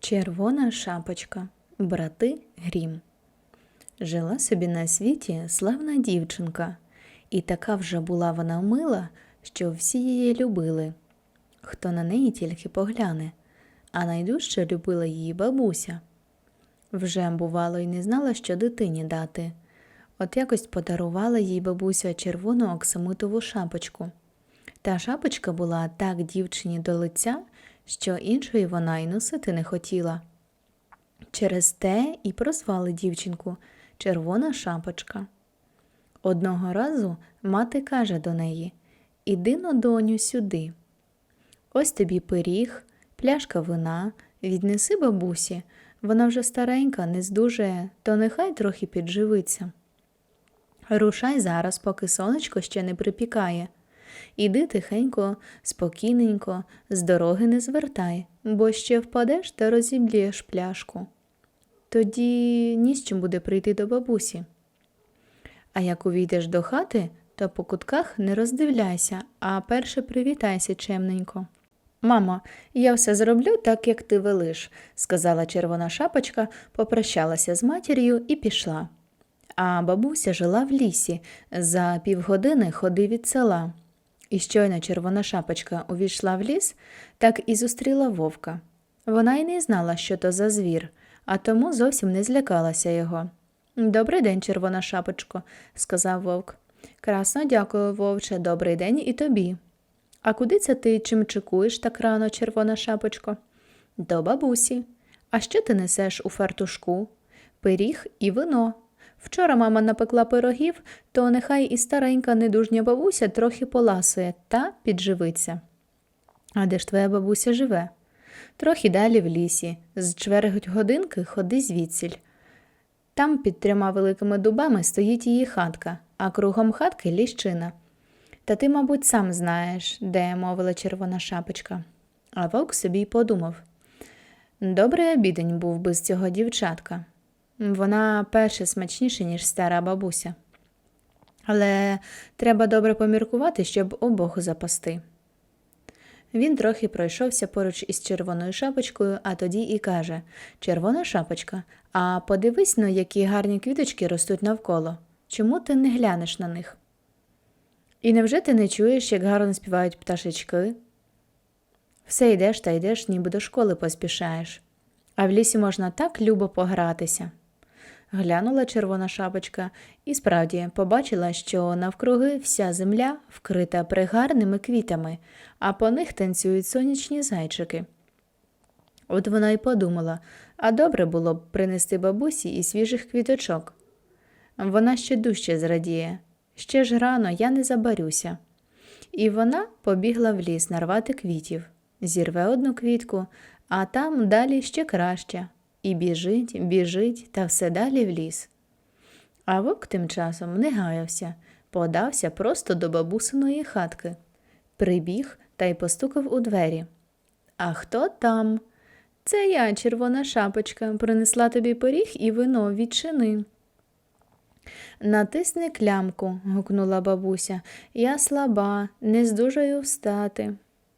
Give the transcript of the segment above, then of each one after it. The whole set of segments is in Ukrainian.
Червона шапочка. Брати Грім. Жила собі на світі славна дівчинка, і така вже була вона мила, що всі її любили. Хто на неї тільки погляне, а найдужче любила її бабуся. Вже, бувало, й не знала, що дитині дати. От якось подарувала їй бабуся червону оксамитову шапочку. Та шапочка була так дівчині до лиця, що іншої вона й носити не хотіла. Через те і прозвали дівчинку Червона шапочка. Одного разу мати каже до неї Іди но, доню, сюди. Ось тобі пиріг, пляшка вина, віднеси бабусі. Вона вже старенька, не здужає, то нехай трохи підживиться. Рушай зараз, поки сонечко ще не припікає. Іди тихенько, спокійненько, з дороги не звертай, бо ще впадеш та розіб'єш пляшку. Тоді ні з чим буде прийти до бабусі. А як увійдеш до хати, то по кутках не роздивляйся, а перше привітайся чемненько. Мамо, я все зроблю так, як ти велиш, сказала червона шапочка, попрощалася з матір'ю і пішла. А бабуся жила в лісі, за півгодини ходи від села. І щойно червона шапочка увійшла в ліс, так і зустріла вовка. Вона й не знала, що то за звір, а тому зовсім не злякалася його. Добрий день, червона шапочко, сказав вовк. Красно дякую, вовче, добрий день і тобі. А куди це ти чим чекуєш так рано, червона шапочко? До бабусі. А що ти несеш у фартушку? Пиріг і вино. Вчора мама напекла пирогів, то нехай і старенька недужня бабуся трохи поласує та підживиться. А де ж твоя бабуся живе? Трохи далі в лісі, з чверть годинки ходи звідсіль. Там під трьома великими дубами стоїть її хатка, а кругом хатки ліщина. Та ти, мабуть, сам знаєш, де мовила червона шапочка. А вовк собі й подумав. Добрий обідень був би з цього дівчатка. Вона перше смачніше, ніж стара бабуся. Але треба добре поміркувати, щоб обох запасти. Він трохи пройшовся поруч із червоною шапочкою, а тоді і каже Червона шапочка, а подивись ну, які гарні квіточки ростуть навколо. Чому ти не глянеш на них? І невже ти не чуєш, як гарно співають пташечки? Все йдеш та йдеш, ніби до школи поспішаєш, а в лісі можна так любо погратися. Глянула червона шапочка і справді побачила, що навкруги вся земля вкрита пригарними квітами, а по них танцюють сонячні зайчики. От вона й подумала, а добре було б принести бабусі і свіжих квіточок. Вона ще дужче зрадіє. Ще ж рано я не забарюся. І вона побігла в ліс нарвати квітів, зірве одну квітку, а там далі ще краще. І біжить, біжить та все далі в ліс. А вовк тим часом не гаявся, подався просто до бабусиної хатки, прибіг та й постукав у двері. А хто там? Це я, червона шапочка, принесла тобі пиріг і вино відчини. Натисни клямку, гукнула бабуся. Я слаба, не здужаю встати.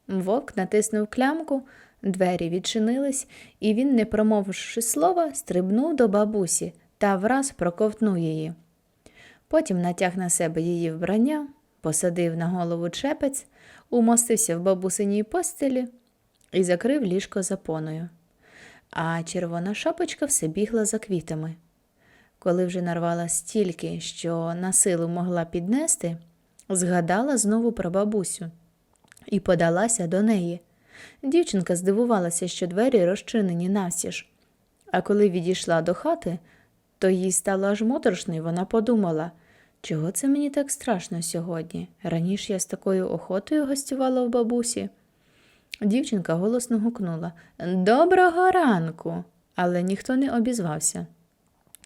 Вовк натиснув клямку, двері відчинились, і він, не промовивши слова, стрибнув до бабусі та враз проковтнув її. Потім натяг на себе її вбрання, посадив на голову чепець, умостився в бабусиній постелі і закрив ліжко запоною. А червона шапочка все бігла за квітами. Коли вже нарвала стільки, що на силу могла піднести, згадала знову про бабусю і подалася до неї. Дівчинка здивувалася, що двері розчинені навсіж. А коли відійшла до хати, то їй стало аж моторошно, і вона подумала, чого це мені так страшно сьогодні? Раніше я з такою охотою гостювала в бабусі. Дівчинка голосно гукнула Доброго ранку, але ніхто не обізвався.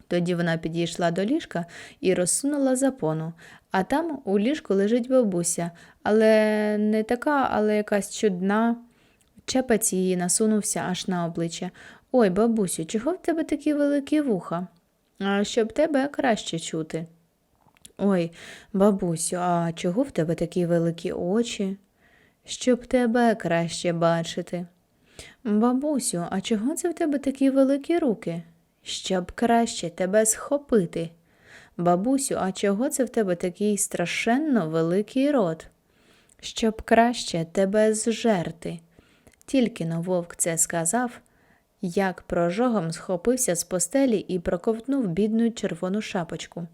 Тоді вона підійшла до ліжка і розсунула запону, а там у ліжку лежить бабуся, але не така, але якась чудна. Чепець її насунувся аж на обличчя. Ой, бабусю, чого в тебе такі великі вуха? А щоб тебе краще чути. Ой, бабусю, а чого в тебе такі великі очі? Щоб тебе краще бачити. Бабусю, а чого це в тебе такі великі руки? Щоб краще тебе схопити. Бабусю, а чого це в тебе такий страшенно великий рот? Щоб краще тебе зжерти. Тільки но вовк це сказав, як прожогом схопився з постелі і проковтнув бідну червону шапочку.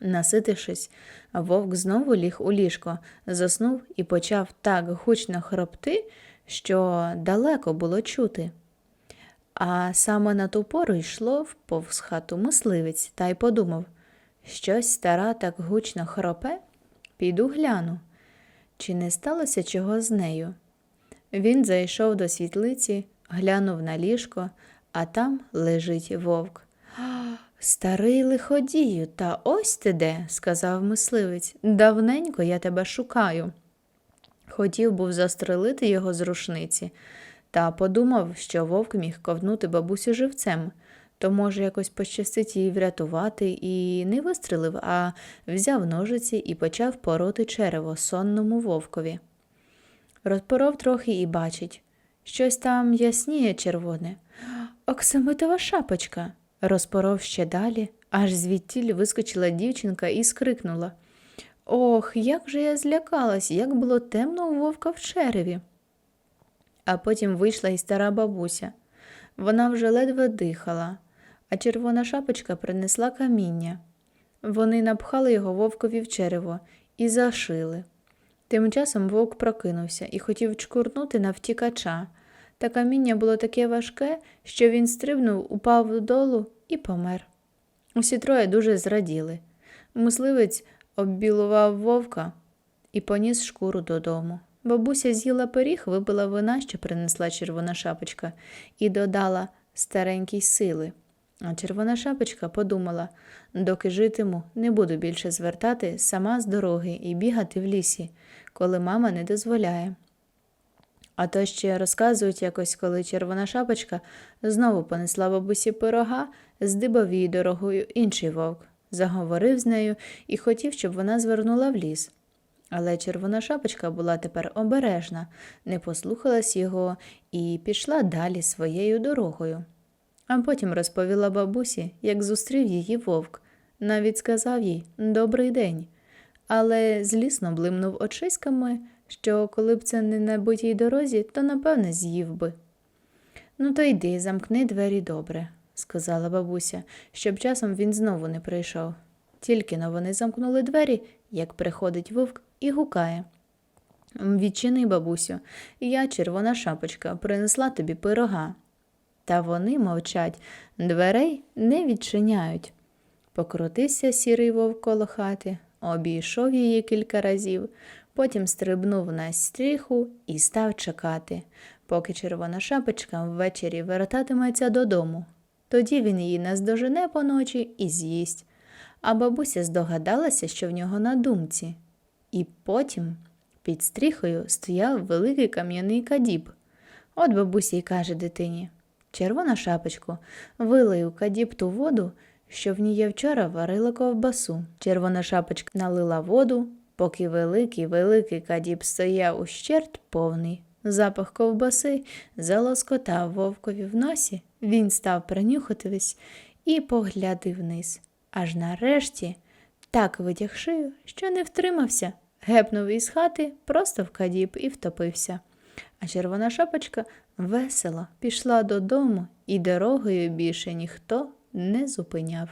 Наситившись, вовк знову ліг у ліжко, заснув і почав так гучно хропти, що далеко було чути. А саме на ту пору йшло повз хату мисливець та й подумав, щось стара так гучно хропе, піду гляну, чи не сталося чого з нею. Він зайшов до світлиці, глянув на ліжко, а там лежить вовк. Старий лиходію, та ось ти де, сказав мисливець. Давненько я тебе шукаю. Хотів був застрелити його з рушниці, та подумав, що вовк міг ковнути бабусю живцем, то може якось пощастить її врятувати, і не вистрелив, а взяв ножиці і почав пороти черево сонному вовкові. Розпоров трохи і бачить. Щось там ясніє червоне. Оксамитова шапочка. Розпоров ще далі, аж звідтіль вискочила дівчинка і скрикнула. Ох, як же я злякалась, як було темно у вовка в череві. А потім вийшла і стара бабуся. Вона вже ледве дихала, а червона шапочка принесла каміння. Вони напхали його вовкові в черево і зашили. Тим часом вовк прокинувся і хотів чкурнути на втікача. Та каміння було таке важке, що він стрибнув, упав додолу і помер. Усі троє дуже зраділи. Мисливець оббілував вовка і поніс шкуру додому. Бабуся з'їла пиріг, випила вина, що принесла червона шапочка, і додала старенькій сили. А червона шапочка подумала доки житиму, не буду більше звертати сама з дороги і бігати в лісі, коли мама не дозволяє. А то ще розказують якось, коли червона шапочка знову понесла бабусі пирога, здибав її дорогою інший вовк, заговорив з нею і хотів, щоб вона звернула в ліс. Але червона шапочка була тепер обережна, не послухалась його і пішла далі своєю дорогою. А потім розповіла бабусі, як зустрів її вовк, навіть сказав їй Добрий день, але злісно блимнув очиськами, що коли б це не на битій дорозі, то напевне з'їв би. Ну, то йди, замкни двері добре, сказала бабуся, щоб часом він знову не прийшов. Тільки но вони замкнули двері, як приходить вовк і гукає. Відчини, бабусю, я, червона шапочка, принесла тобі пирога. Та вони мовчать, дверей не відчиняють. Покрутився сірий вовк коло хати, обійшов її кілька разів, потім стрибнув на стріху і став чекати, поки червона шапочка ввечері вертатиметься додому. Тоді він її наздожене поночі і з'їсть. А бабуся здогадалася, що в нього на думці. І потім під стріхою стояв великий кам'яний кадіб. От бабуся й каже дитині Червона шапочко, вилий у кадіб ту воду, що в ній я вчора варила ковбасу. Червона шапочка налила воду, поки великий великий кадіб стояв ущерть повний. Запах ковбаси залоскотав вовкові в носі, він став принюхатись і поглядив вниз. Аж нарешті так витяг шию, що не втримався, гепнув із хати просто в кадіб і втопився. А червона шапочка весело пішла додому, і дорогою більше ніхто не зупиняв.